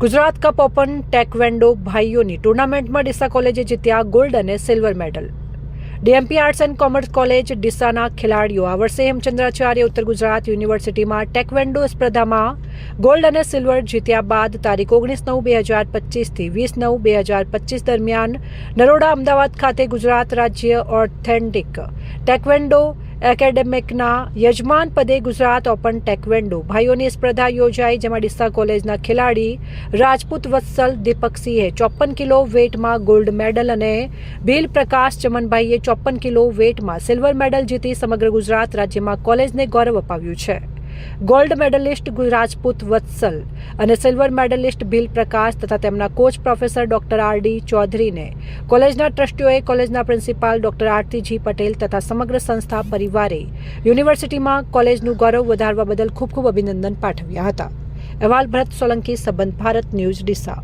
Gujarat cup open taekwondo ભાઈઓની ટુર્નામેન્ટમાં ડીસા કોલેજે જીત્યા ગોલ્ડ અને silver medal. DMP arts and commerce college ડીસાના ખેલાડીઓ આ વર્ષે હેમચંદ્રાચાર્ય ઉત્તર ગુજરાત યુનિવર્સિટીમાં ટેકવેન્ડો સ્પર્ધામાં ગોલ્ડ અને સિલ્વર જીત્યા બાદ તારીખ ઓગણીસ નવ બે હજાર પચીસથી વીસ નવ બે હજાર પચીસ દરમિયાન નરોડા અમદાવાદ ખાતે ગુજરાત રાજ્ય ઓથેન્ટિક ટેકવેન્ડો એકેડેમિકના યજમાન પદે ગુજરાત ઓપન ટેકવેન્ડો. ભાઈઓની સ્પર્ધા યોજાઈ, જેમાં ડીસા કોલેજના ખેલાડી રાજપૂત વત્સલ દીપકસિંહે ચોપન કિલો વેટમાં ગોલ્ડ મેડલ અને ભીલ પ્રકાશ ચમનભાઈએ ચોપન કિલો વેટમાં સિલ્વર મેડલ જીતી સમગ્ર ગુજરાત રાજ્યમાં કોલેજને ગૌરવ અપાવ્યું છે. ગોલ્ડ મેડલિસ્ટ રાજપૂત વત્સલ અને સિલ્વર મેડલિસ્ટ ભીલ પ્રકાશ તથા તેમના coach professor doctor R D ચૌધરીને કોલેજના ટ્રસ્ટીઓએ કોલેજના પ્રિન્સિપાલ ડોક્ટર આરતીજી પટેલ તથા સમગ્ર સંસ્થા પરિવારે યુનિવર્સિટીમાં કોલેજનું ગૌરવ વધારવા બદલ ખૂબ ખૂબ અભિનંદન પાઠવ્યા હતા. અહેવાલ ભરત સોલંકી, સંબંધ ભારત ન્યૂઝ, ડીસા.